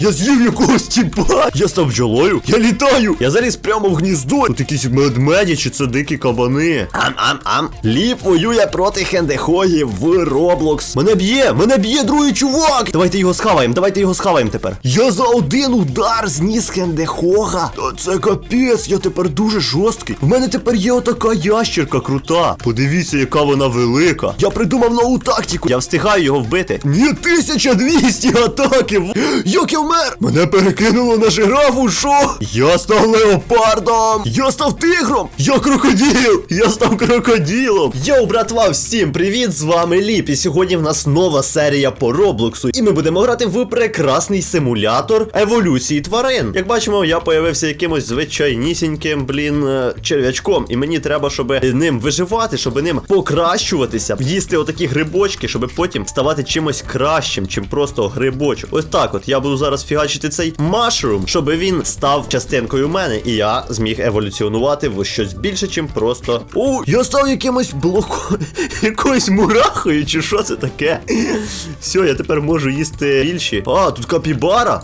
Я з'їв якогось тіпа! Я став бджолою! Я літаю! Я заліз прямо в гніздо! Тут якісь медмеді чи це дикі кабани. Ам-ам-ам. Ліп воює проти хендехогів в Роблокс. Мене б'є! Мене б'є другий чувак! Давайте його схаваємо, давайте його схаваємо тепер. Я за один удар зніс хендехога. Та це капець, я тепер дуже жорсткий. В мене тепер є отака ящерка крута. Подивіться, яка вона велика. Я придумав нову тактику. Я встигаю його вбити. Ні, 1200 атаки! Як я вмер? Мене перекинуло на жирафу, що? Я став леопардом! Я став тигром! Я крокодил! Я став крокодилом! Йоу, братва, всім привіт! З вами Ліп. І сьогодні в нас нова серія по Роблоксу. І ми будемо грати в прекрасний симулятор еволюції тварин. Як бачимо, я появився якимось звичайнісіньким, блін, е, черв'ячком. І мені треба, щоб ним виживати, щоб ним покращуватися, їсти отакі грибочки, щоб потім ставати чимось кращим, чим просто грибочок. Ось так от я буду зараз фігачити цей машрум, щоб він став частинкою мене, і я зміг еволюціонувати в щось більше, чим просто. У, я став якимось блоком якоюсь мурахою, чи що це таке? Все, я тепер можу їсти більші. А, тут капібара.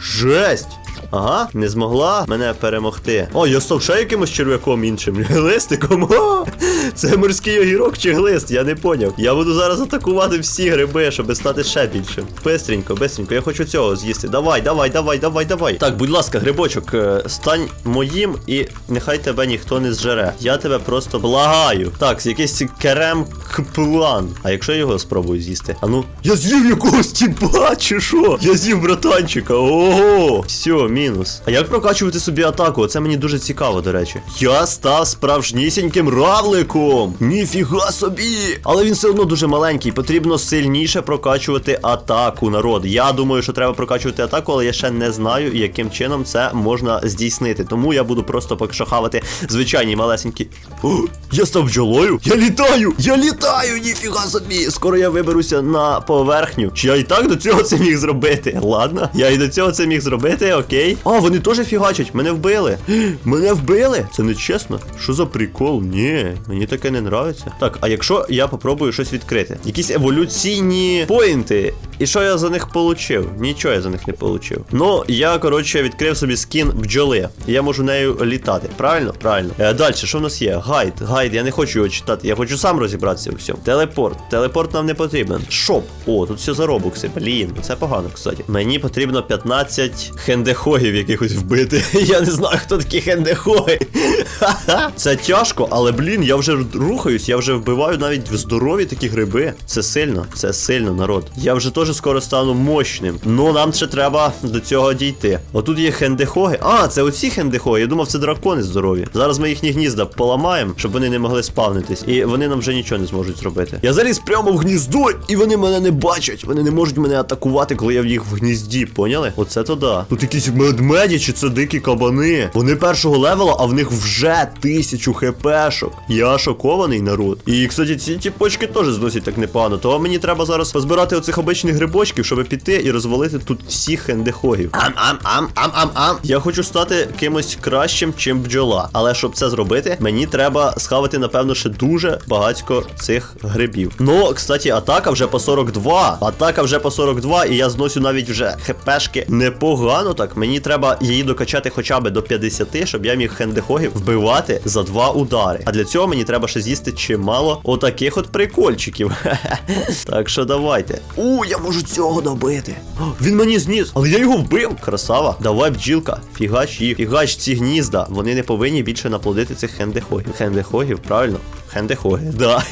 Жесть. Ага, не змогла мене перемогти. О, я став ще якимось черв'яком іншим. Глистиком. О, це морський огірок чи глист, я не поняв. Я буду зараз атакувати всі гриби, щоб стати ще більшим. Бистренько, бистренько, я хочу цього з'їсти. Давай, давай, давай, давай, давай. Так, будь ласка, грибочок, е, стань моїм і нехай тебе ніхто не зжере. Я тебе просто благаю. Так, якийсь керем план. А якщо я його спробую з'їсти? А ну. Я з'їв якогось тіпа, чи що? Я з'їв братанчика. Ого! Все, мінус. А як прокачувати собі атаку? Це мені дуже цікаво, до речі. Я став справжнісіньким равликом. Ніфіга собі! Але він все одно дуже маленький. Потрібно сильніше прокачувати атаку, народ. Я думаю, що треба прокачувати атаку, але я ще не знаю, яким чином це можна здійснити. Тому я буду просто поки що хавати звичайні малесенькі. О, я став бджолою! Я літаю! Я літаю! Ніфіга собі! Скоро я виберуся на поверхню. Чи я і так до цього це міг зробити? Ладно, я і до цього це міг зробити, окей. А, вони теж фігачать, мене вбили. Мене вбили? Це не чесно. Що за прикол? Ні, мені таке не нравиться. Так, а якщо я попробую щось відкрити? Якісь еволюційні поінти. І що я за них получив? Нічого я за них не получив. Ну, я, коротше, відкрив собі скін бджоли. Я можу нею літати. Правильно? Правильно. Е, далі, що в нас є? Гайд, гайд, я не хочу його читати, я хочу сам розібратися у всьому. Телепорт. Телепорт нам не потрібен. Шоп. О, тут все за робокси. Блін, це погано, кстати. Мені потрібно 15 хендехогів якихось вбити. Я не знаю, хто такі хендехоги. Ха-ха. Це тяжко, але блін, я вже рухаюсь, я вже вбиваю навіть в здорові такі гриби. Це сильно, це сильно, народ. Я вже теж скоро стану мощним. Ну нам ще треба до цього дійти. Отут є хендехоги. А, це оці хендехоги. Я думав, це дракони здорові. Зараз ми їхні гнізда поламаємо, щоб вони не могли спавнитись. І вони нам вже нічого не зможуть зробити. Я заліз прямо в гніздо, і вони мене не бачать. Вони не можуть мене атакувати, коли я в їх в гнізді. Поняли? Оце то да. Тут якісь медмеді чи це дикі кабани. Вони першого левела, а в них вже тисячу хпшок. Я шокований народ. І, кстати, ці тіпочки теж зносять так непогано. Того мені треба зараз позбирати оцих обичних грибочків, щоб піти і розвалити тут всіх хендехогів. Ам-ам-ам-ам-ам-ам. Я хочу стати кимось кращим, чим бджола. Але щоб це зробити, мені треба схавати, напевно, ще дуже багатько цих грибів. Ну, кстати, атака вже по 42. Атака вже по 42, і я зносю навіть вже хпшки непогано так. Мені треба її докачати хоча б до 50, щоб я міг хендехогів вбивати за два удари. А для цього мені треба ще з'їсти чимало отаких от прикольчиків. так що давайте. У, я можу цього добити. Він мені зніс, але я його вбив. Красава. Давай, бджілка. Фігач їх. Фігач ці гнізда. Вони не повинні більше наплодити цих хендехогів. Хендехогів, правильно? Хендехоги, да.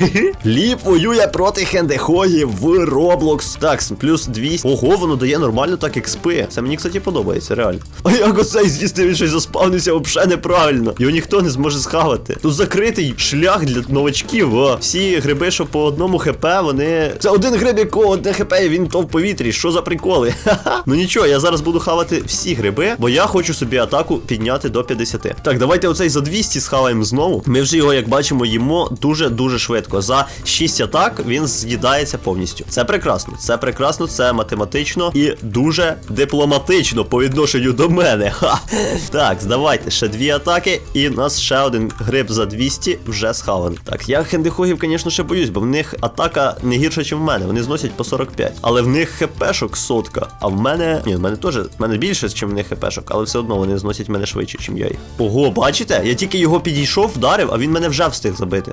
Ліп воює проти хендехогів в Роблокс. Так, плюс 200. Ого, воно дає нормально так експи. Це мені, кстати, подобається, реально. А як оцей з'їсти він щось заспавнився взагалі неправильно. Його ніхто не зможе схавати. Тут закритий шлях для новачків. О. Всі гриби, що по одному хп, вони. Це один гриб, якого одне хп, і він то в повітрі. Що за приколи? Ну нічого, я зараз буду хавати всі гриби, бо я хочу собі атаку підняти до 50. Так, давайте оцей за 200 схаваємо знову. Ми вже його, як бачимо, їмо дуже-дуже швидко. За 6 атак він з'їдається повністю. Це прекрасно, це прекрасно, це математично і дуже дипломатично по відношенню до мене. Ха. Так, давайте ще дві атаки, і у нас ще один гриб за 200 вже схаваний. Так, я хендехогів, звісно, ще боюсь, бо в них атака не гірша, ніж в мене. Вони зносять по 45. Але в них хпшок сотка. А в мене. Ні, в мене теж в мене більше, ніж в них хпшок, але все одно вони зносять мене швидше, ніж я їх. Ого, бачите? Я тільки його підійшов, вдарив, а він мене вже встиг забити.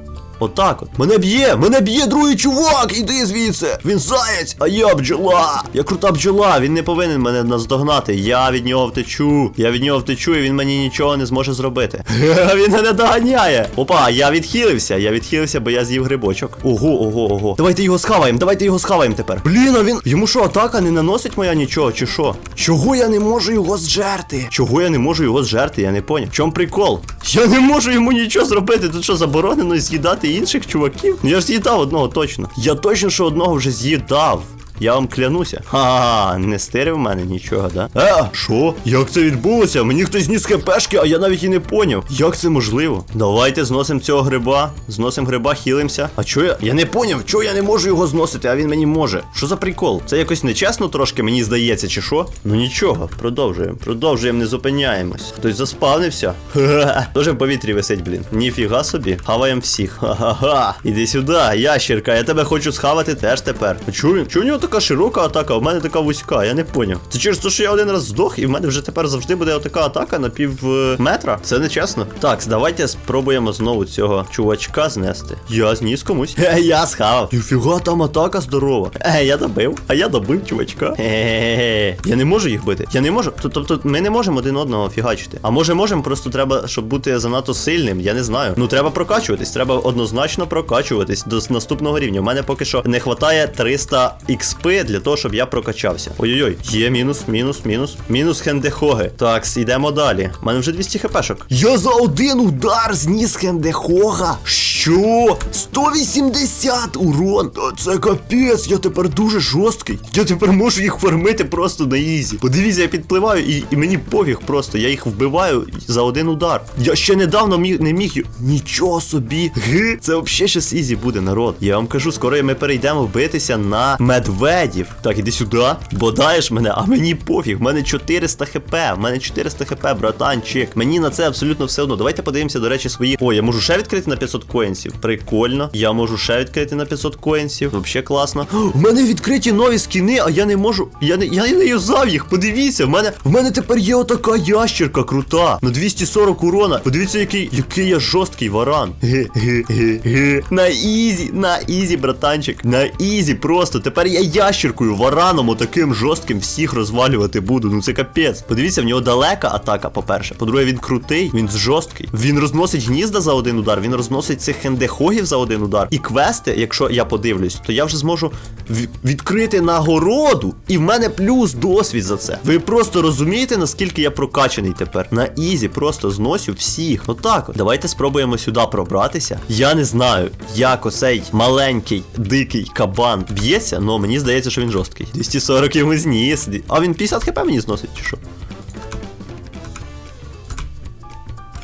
Отак от. Мене б'є! Мене б'є другий чувак! Іди звідси! Він заєць! А я бджола! Я крута бджола, він не повинен мене наздогнати. Я від нього втечу. Я від нього втечу, і він мені нічого не зможе зробити. він мене доганяє. Опа, я відхилився. Я відхилився, бо я з'їв грибочок. Ого, ого, ого. Давайте його схаваємо, давайте його схаваємо тепер. Блін, а він. Йому що, атака не наносить моя нічого, чи що? Чого я не можу його зжерти? Чого я не можу його зжерти? Я не поняв. В чому прикол? Я не можу йому нічого зробити. Тут що, заборонено з'їдати інших чуваків? Я ж з'їдав одного точно. Я точно, що одного вже з'їдав. Я вам клянуся. Ха, не стирив мене нічого, да? Е, що? Як це відбулося? Мені хтось зніс хпшки, а я навіть і не поняв. Як це можливо? Давайте зносимо цього гриба. Зносимо гриба, хілимося. А чого я? Я не поняв, чого я не можу його зносити, а він мені може. Що за прикол? Це якось нечесно трошки, мені здається, чи що? Ну нічого, продовжуємо. Продовжуємо, не зупиняємось. Хтось заспавнився. Ха-ха. Тоже в повітрі висить, блін. Ніфіга собі. Хаваємо всіх. Ха-ха-ха. Іди сюди, ящерка, я тебе хочу схавати теж тепер. Він? Чого у нього така широка атака, а в мене така вузька, я не поняв. Це через те, що я один раз здох, і в мене вже тепер завжди буде така атака на пів е, метра. Це не чесно. Так, давайте спробуємо знову цього чувачка знести. Я зніс комусь. Хе, я схавав. Ніфіга там атака здорова. Е, я добив. А я добив чувачка. Хе-хе-хе. Я не можу їх бити. Я не можу. Тобто ми не можемо один одного фігачити. А може можемо, просто треба, щоб бути занадто сильним. Я не знаю. Ну треба прокачуватись. Треба однозначно прокачуватись до наступного рівня. У мене поки що не вистачає 300 XP для того, щоб я прокачався. Ой-ой-ой, є мінус, мінус, мінус. Мінус хендехоги. Так, йдемо далі. У мене вже 200 хпшок. Я за один удар зніс хендехога. Що? 180 урон. Це капець, я тепер дуже жорсткий. Я тепер можу їх фармити просто на ізі. Подивіться, я підпливаю і, і мені пофіг просто. Я їх вбиваю за один удар. Я ще недавно міг, не міг. Нічого собі. Ги. Це взагалі щас ізі буде, народ. Я вам кажу, скоро ми перейдемо битися на медведів. Так, іди сюди. Бодаєш мене, а мені пофіг. В мене 400 хп. В мене 400 хп, братанчик. Мені на це абсолютно все одно. Давайте подивимося, до речі, свої. О, я можу ще відкрити на 500 коїнсів. Прикольно. Я можу ще відкрити на 500 коїнсів. Вообще класно. У мене відкриті нові скіни, а я не можу. Я не я не юзав їх. Подивіться, в мене в мене тепер є отака ящерка крута. На 240 урона. Подивіться, який який я жорсткий варан. Ге-ге-ге-ге. На ізі, на ізі, братанчик. На ізі просто. Тепер я ящеркою, вараном, отаким жорстким всіх розвалювати буду. Ну це капець. Подивіться, в нього далека атака, по-перше. По-друге, він крутий, він жорсткий. Він розносить гнізда за один удар, він розносить цих хендехогів за один удар. І квести, якщо я подивлюсь, то я вже зможу відкрити нагороду. І в мене плюс досвід за це. Ви просто розумієте, наскільки я прокачаний тепер. На ізі просто зносю всіх. Отак. от. Давайте спробуємо сюди пробратися. Я не знаю, як оцей маленький дикий кабан б'ється, але мені здається, що він жорсткий. 240 йому зніс. А він 50 хп мені зносить, чи що?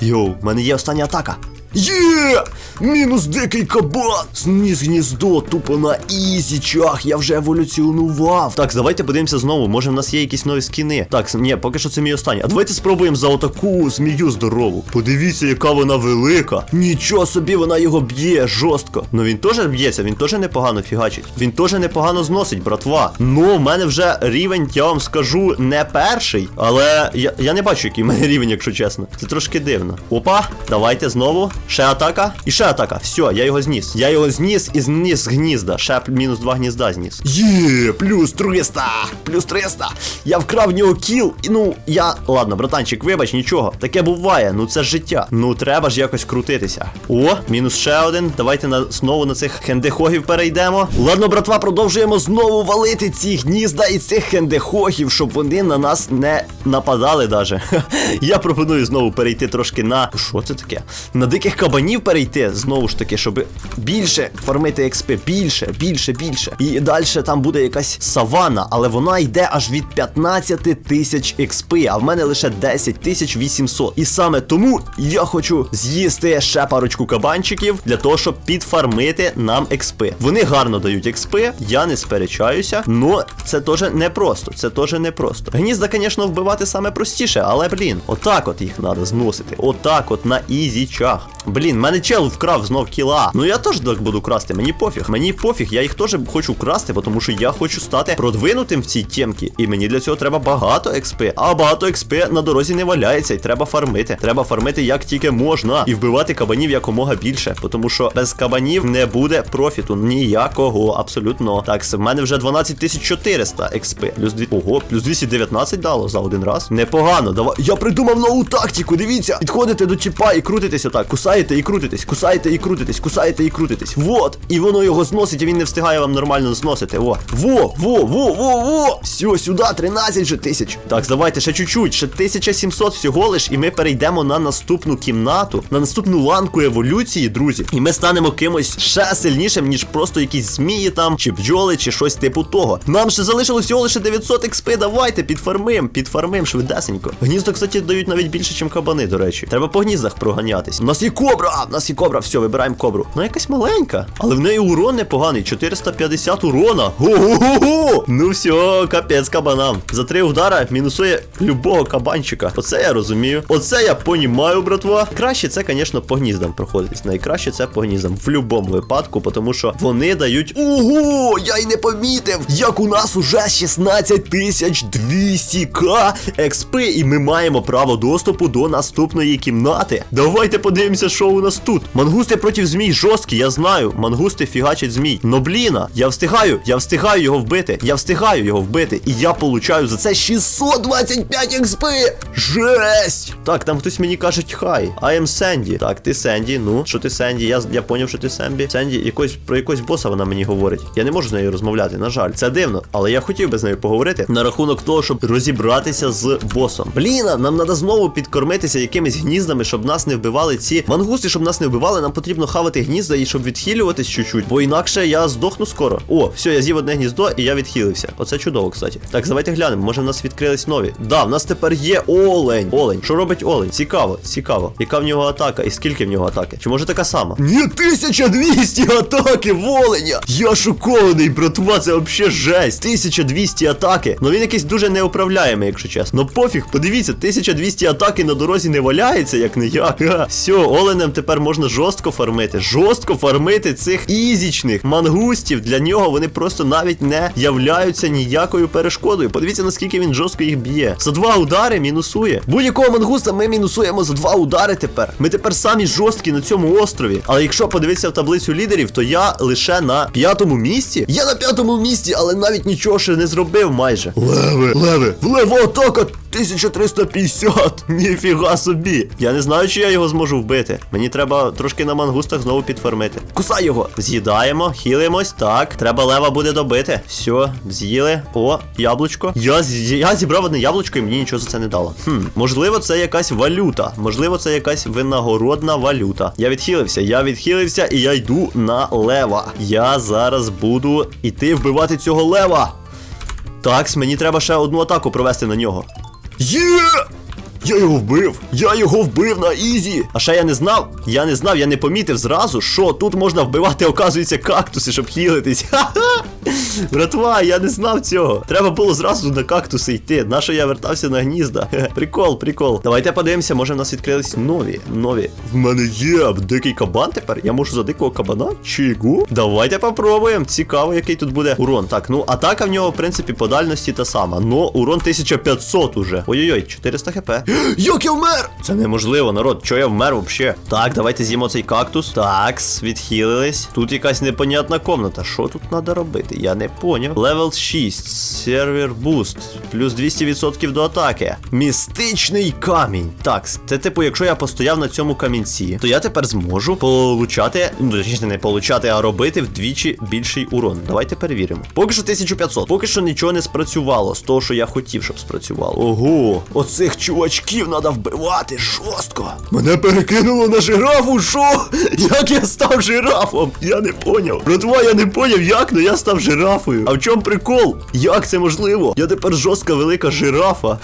Йоу, в мене є остання атака. Є! Мінус дикий кабан! Зніс гніздо, тупо на ізі чах, я вже еволюціонував. Так, давайте подивимося знову. Може в нас є якісь нові скіни. Так, ні, поки що це мій останній. А давайте спробуємо за отаку змію здорову. Подивіться, яка вона велика. Нічого собі, вона його б'є жорстко. Ну він теж б'ється, він теж непогано фігачить. Він теж непогано зносить, братва. Ну, в мене вже рівень, я вам скажу, не перший, але я, я не бачу, який в мене рівень, якщо чесно. Це трошки дивно. Опа, давайте знову. Ще атака. І ще атака. Все, я його зніс. Я його зніс і зніс гнізда. Ще мінус два гнізда зніс. Є, плюс 300. Плюс 300. Я вкрав в нього кіл. І ну, я. Ладно, братанчик, вибач, нічого. Таке буває. Ну це життя. Ну треба ж якось крутитися. О, мінус ще один. Давайте на знову на цих хендехогів перейдемо. Ладно, братва, продовжуємо знову валити ці гнізда і цих хендехогів, щоб вони на нас не нападали даже. Я пропоную знову перейти трошки на. Що це таке? На диких кабанів перейти, знову ж таки, щоб більше фармити експи, більше, більше, більше. І далі там буде якась савана, але вона йде аж від 15 тисяч експи, а в мене лише 10 тисяч 800. І саме тому я хочу з'їсти ще парочку кабанчиків для того, щоб підфармити нам експи. Вони гарно дають експи, я не сперечаюся, но це теж непросто. Це теж непросто. Гнізда, звісно, вбивати саме простіше, але блін, отак от їх треба зносити. Отак от на ізічах. Блін, мене чел вкрав знов кіла. Ну я теж так буду красти, мені пофіг. Мені пофіг, я їх теж хочу красти, тому що я хочу стати продвинутим в цій темці. І мені для цього треба багато експи. А багато експи на дорозі не валяється, і треба фармити. Треба фармити як тільки можна. І вбивати кабанів якомога більше. Тому що без кабанів не буде профіту ніякого, абсолютно. Так, в мене вже 12400 експи. Плюс дві. Ого, плюс 219 дало за один раз. Непогано. Давай. Я придумав нову тактику. Дивіться, підходите до чіпа і крутитесь отак. Кусаєте і крутитесь, кусаєте і крутитесь, кусаєте і крутитесь. Вот. І воно його зносить, і він не встигає вам нормально зносити. Во. Во, во, во, во, во. Все, сюди 13 же тисяч. Так, давайте ще чуть-чуть. Ще 1700 всього лиш, і ми перейдемо на наступну кімнату, на наступну ланку еволюції, друзі. І ми станемо кимось ще сильнішим, ніж просто якісь змії там, чи бджоли, чи щось типу того. Нам ще залишилось всього лише 900 експи. Давайте, підфармим, підфармим швидесенько. Гніздо, кстати, дають навіть більше, ніж кабани, до речі. Треба по гніздах проганятись. У нас є кобра! У нас є кобра, все, вибираємо кобру. Вона якась маленька, але в неї урон непоганий. 450 урона. Го-го-го-го! Ну все, капець кабанам. За три удара мінусує любого кабанчика. Оце я розумію. Оце я понімаю, братва. Краще це, звісно, по гніздам проходитись. Найкраще це по гніздам. В будь-якому випадку, тому що вони дають. Ого! Я й не помітив! Як у нас уже 16 тисяч 200к експи, і ми маємо право доступу до наступної кімнати. Давайте подивимося, що у нас тут. Мангусти проти змій жорсткі, я знаю. Мангусти фігачать змій. Но бліна, я встигаю, я встигаю його вбити. Я встигаю його вбити. І я получаю за це 625 експи. Жесть! Так, там хтось мені каже, хай. I am Сенді. Так, ти Сенді. Ну, що ти Сенді? Я, я поняв, що ти Сембі. Сенді, якось про якогось боса вона мені говорить. Я не можу з нею розмовляти, на жаль. Це дивно, але я хотів би з нею поговорити на рахунок того, щоб розібратися з босом. Бліна, нам треба знову підкормитися якимись гніздами, щоб нас не вбивали ці мангусти, щоб нас не вбивали. Нам потрібно хавати гнізда і щоб відхилюватись чуть-чуть, бо інакше я здохну скоро. О, все, я з'їв одне гніздо і я відхилився. Оце чудово, кстати. Так, давайте глянемо. Може в нас відкрились нові. Да, в нас тепер є олень. Олень. Що робить олень? Цікаво, цікаво. Яка в нього атака і скільки в нього атаки? Чи може така сама? Ні, 1200 атаки в оленя! Я шокований, братва, це взагалі жесть. 1200 атаки. Ну він якийсь дуже неуправляємий, якщо чесно. Ну пофіг, подивіться, 1200 атаки на дорозі не валяється, як не як. Все, оленем тепер можна жорстко фармити. Жорстко фармити цих ізічних мангустів. Для нього вони просто навіть не являються ніякою перешкодою. Подивіться, наскільки він жорстко їх б'є. За два удари мінусує. Будь-якого мангуста ми мінусуємо за два удари тепер. Ми тепер самі жорсткі на цьому острові. Але якщо подивитися в таблицю лідерів, то я лише на п'ятому місці. Я на п'ятому місці, але навіть нічого ще не зробив майже. Леве, леве, лева атака 1350. Ніфіга собі. Я не знаю, чи я його зможу вбити. Мені треба трошки на мангустах знову підфармити. Кусай його. З'їдаємо, хілимось. Так, треба лева буде добити. Все, з'їли. О, яблучко. Я, я зібрав одне яблучко і мені нічого за це не дало. Хм, можливо, це якась валюта. Можливо, це якась винагородна валюта. Я відхилився, я відхилився і я йду на лева. Я зараз буду іти вбивати цього лева. Так, мені треба ще одну атаку провести на нього. Є! Я його вбив! Я його вбив на ізі! А ще я не знав, я не знав, я не помітив зразу, що тут можна вбивати, оказується, кактуси, щоб хілитись. Ха-ха! Братва, я не знав цього. Треба було зразу на кактуси йти. Нащо я вертався на гнізда? Прикол, прикол. Давайте подивимося, може в нас відкрились нові. Нові. В мене є дикий кабан тепер. Я можу за дикого кабана? Чигу? Давайте попробуємо. Цікаво, який тут буде урон. Так, ну атака в нього, в принципі, по дальності та сама. Но урон 1500 уже. Ой-ой-ой, 400 хп. Як я вмер! Це неможливо, народ. Чого я вмер вообще? Так, давайте з'їмо цей кактус. Такс, відхилились. Тут якась непонятна комната. Що тут треба робити? Я не поняв. Левел 6. Сервер буст. Плюс 200% до атаки. Містичний камінь. Так, це типу, якщо я постояв на цьому камінці, то я тепер зможу получати, ну точніше не получати, а робити вдвічі більший урон. Давайте перевіримо. Поки що 1500. Поки що нічого не спрацювало з того, що я хотів, щоб спрацювало. Ого, оцих чувачків треба вбивати жорстко. Мене перекинуло на жирафу, що? Як я став жирафом? Я не поняв. Братва, я не поняв, як, но я став жирафою. А в чому прикол? Як це можливо? Я тепер жорстка велика жирафа.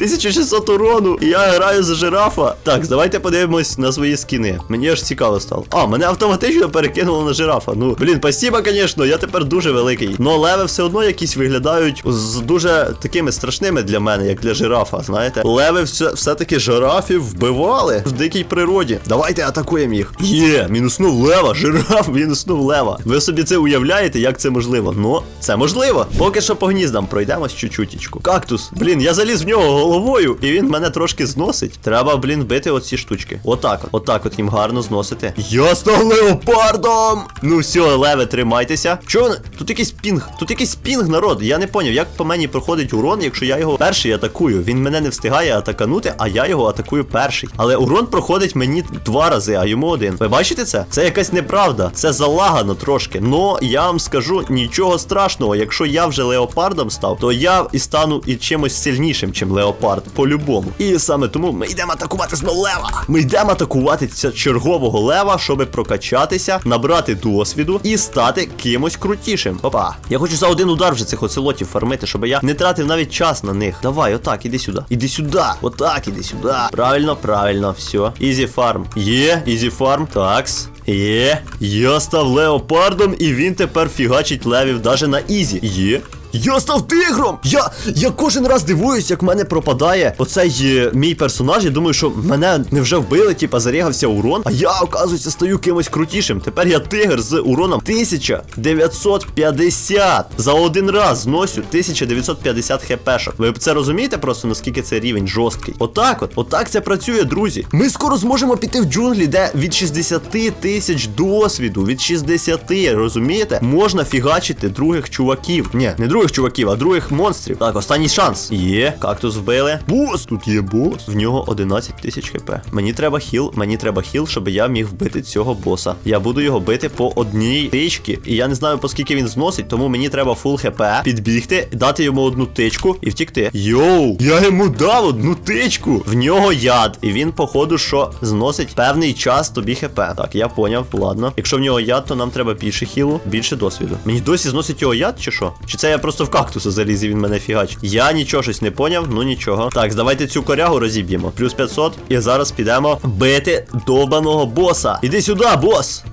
1600 урону, і я граю за жирафа. Так, давайте подивимось на свої скіни. Мені аж цікаво стало. А, мене автоматично перекинуло на жирафа. Ну, блін, спасибо, звісно, я тепер дуже великий. Но леви все одно якісь виглядають з дуже такими страшними для мене, як для жирафа. Знаєте, леви все, все-таки жирафів вбивали в дикій природі. Давайте атакуємо їх. Є, мінуснув лева, жираф мінуснув лева. Ви собі це уявляєте, як це можливо? Ну, це можливо. Поки що по гніздам пройдемось чуть-чутічку. Кактус, блін, я заліз в нього головою, і він мене трошки зносить. Треба, блін, бити оці штучки. Отак от, отак от їм гарно зносити. Я став леопардом! Ну все, леве, тримайтеся. Чого? Тут якийсь пінг, тут якийсь пінг, народ. Я не поняв, як по мені проходить урон, якщо я його перший атакую. Він мене не встигає атаканути, а я його атакую перший. Але урон проходить мені два рази, а йому один. Ви бачите це? Це якась неправда. Це залагано трошки. Но я вам скажу нічого страшного. Якщо я вже леопардом став, то я і стану і чимось сильнішим, чим леопард. По-любому. І саме тому ми йдемо атакувати знову лева. Ми йдемо атакувати чергового лева, щоб прокачатися, набрати досвіду і стати кимось крутішим. Опа. Я хочу за один удар вже цих оцелотів фармити, щоб я не тратив навіть час на них. Давай, отак, іди сюди. Іди сюди. Отак, іди сюди. Правильно, правильно, все. Ізі фарм. Є, ізі фарм. Такс. Є. Я став леопардом, і він тепер фігачить левів даже на ізі. Є. Я став тигром! Я я кожен раз дивуюсь, як в мене пропадає оцей е, мій персонаж. Я думаю, що мене не вже вбили, типа зарігався урон. А я, оказується, стаю кимось крутішим. Тепер я тигр з уроном 1950. За один раз зносю 1950 хпшок. Ви це розумієте просто, наскільки це рівень жорсткий? Отак от, отак це працює, друзі. Ми скоро зможемо піти в джунглі, де від 60 тисяч досвіду, від 60, розумієте, можна фігачити других чуваків. Ні, не других чуваків, а других монстрів. Так, останній шанс. Є, кактус вбили. Бос, тут є бос. В нього 11 тисяч хп. Мені треба хіл, мені треба хіл, щоб я міг вбити цього боса. Я буду його бити по одній тичці. І я не знаю, по скільки він зносить, тому мені треба фул хп, підбігти, дати йому одну тичку і втікти. Йоу, я йому дав одну тичку. В нього яд. І він, походу, що зносить певний час тобі хп. Так, я поняв, ладно. Якщо в нього яд, то нам треба більше хілу, більше досвіду. Мені досі зносить його яд, чи що? Чи це я просто в кактуса заліз і він мене фігач? Я нічого щось не поняв, ну нічого. Так, давайте цю корягу розіб'ємо. Плюс 500. І зараз підемо бити довбаного боса. Іди сюди, бос!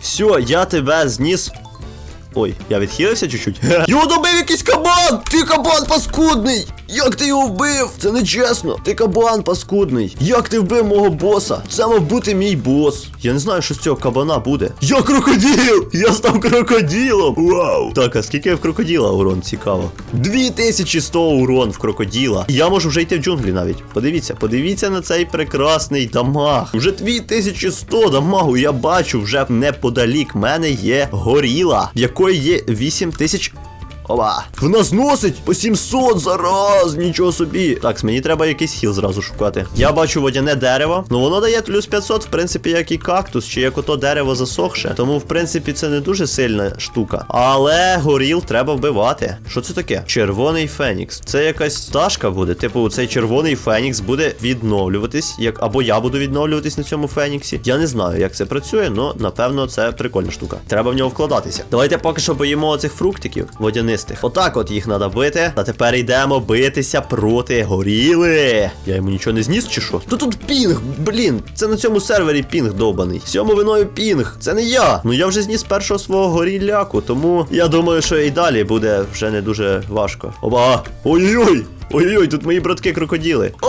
Все, я тебе зніс. Ой, я відхилився чуть-чуть. Його добив якийсь кабан! Ти кабан паскудний! Як ти його вбив? Це не чесно. Ти кабан паскудний. Як ти вбив мого боса? Це мав бути мій бос. Я не знаю, що з цього кабана буде. Я крокодил! Я став крокодилом! Вау! Так, а скільки в крокодила урон цікаво? 2100 урон в крокодила. Я можу вже йти в джунглі навіть. Подивіться, подивіться на цей прекрасний дамаг. Уже 2100 дамагу. Я бачу вже неподалік мене є горіла, в якої є 8000 Ова. Вона зносить по 700 за раз, нічого собі. Так, мені треба якийсь хіл зразу шукати. Я бачу водяне дерево. Ну воно дає плюс 500, в принципі, як і кактус, чи як ото дерево засохше. Тому, в принципі, це не дуже сильна штука. Але горіл треба вбивати. Що це таке? Червоний фенікс. Це якась пташка буде. Типу, цей червоний фенікс буде відновлюватись, як або я буду відновлюватись на цьому феніксі. Я не знаю, як це працює, але напевно це прикольна штука. Треба в нього вкладатися. Давайте поки що боїмо оцих фруктиків водянистих. Отак от їх треба бити. А тепер йдемо битися проти горіли. Я йому нічого не зніс, чи що? То тут пінг, блін, це на цьому сервері пінг довбаний. Сьому виною пінг. Це не я. Ну я вже зніс першого свого горіляку, тому я думаю, що і далі буде вже не дуже важко. Оба! Ой-ой-ой! Ой-ой, тут мої братки крокоділи. О!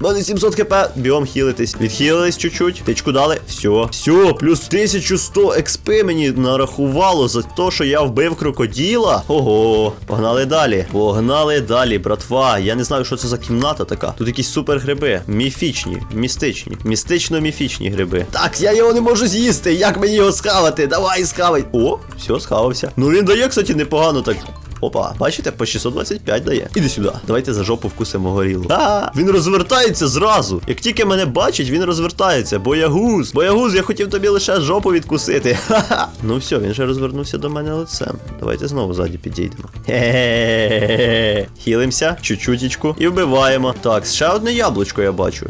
У мене 700 хп. Біом хілитись. Відхилились чуть-чуть. Тичку дали. Все. Все, плюс 1100 експи мені нарахувало за те, що я вбив крокоділа. Ого. Погнали далі. Погнали далі, братва. Я не знаю, що це за кімната така. Тут якісь супер гриби. Міфічні, містичні. Містично-міфічні гриби. Так, я його не можу з'їсти. Як мені його схавати? Давай схавай. О, все, схавався. Ну він дає, кстати, непогано так. Опа, бачите, по 625 дає. Іди сюди. Давайте за жопу вкусимо горілу. А, він розвертається зразу. Як тільки мене бачить, він розвертається. Боягуз. Боягуз, я хотів тобі лише жопу відкусити. Ха-ха. Ну все, він же розвернувся до мене лицем. Давайте знову ззаді підійдемо. Хе-хе-хе. Хілимося, чуть-чутічку і вбиваємо. Так, ще одне яблучко я бачу.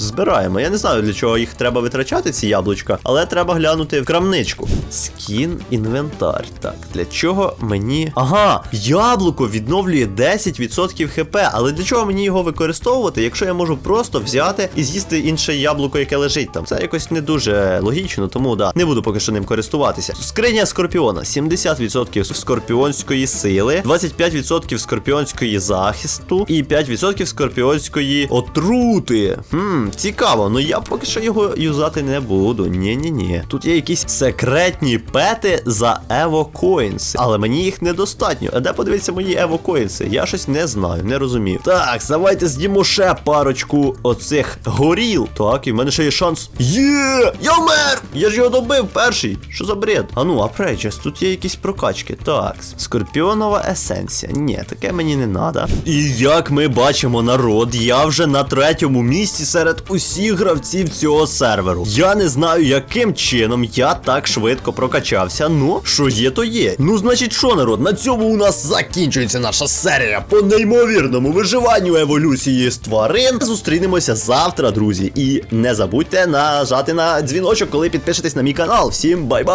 Збираємо. Я не знаю, для чого їх треба витрачати, ці яблучка, але треба глянути в крамничку. Скін інвентар. Так, для чого мені. Ага, яблуко відновлює 10% хп. Але для чого мені його використовувати, якщо я можу просто взяти і з'їсти інше яблуко, яке лежить там? Це якось не дуже логічно, тому да, не буду поки що ним користуватися. Скриня скорпіона: 70% скорпіонської сили, 25% скорпіонської захисту і 5% скорпіонської отрути. Хм, цікаво, ну я поки що його юзати не буду. Ні-ні-ні. Тут є якісь секретні пети за Evo Coins, але мені їх недостатньо. А де подивіться мої Evo Coins? Я щось не знаю, не розумію. Так, давайте з'їмо ще парочку оцих горіл. Так, і в мене ще є шанс. Є! Я вмер! Я ж його добив перший. Що за бред? А ну, апрейджес, тут є якісь прокачки. Так, скорпіонова есенція. Ні, таке мені не треба. І як ми бачимо, народ, я вже на третьому місці усіх гравців цього серверу. Я не знаю, яким чином я так швидко прокачався. Ну, що є, то є. Ну, значить, що, народ, на цьому у нас закінчується наша серія по неймовірному виживанню еволюції з тварин. Зустрінемося завтра, друзі. І не забудьте нажати на дзвіночок, коли підпишетесь на мій канал. Всім бай-бай!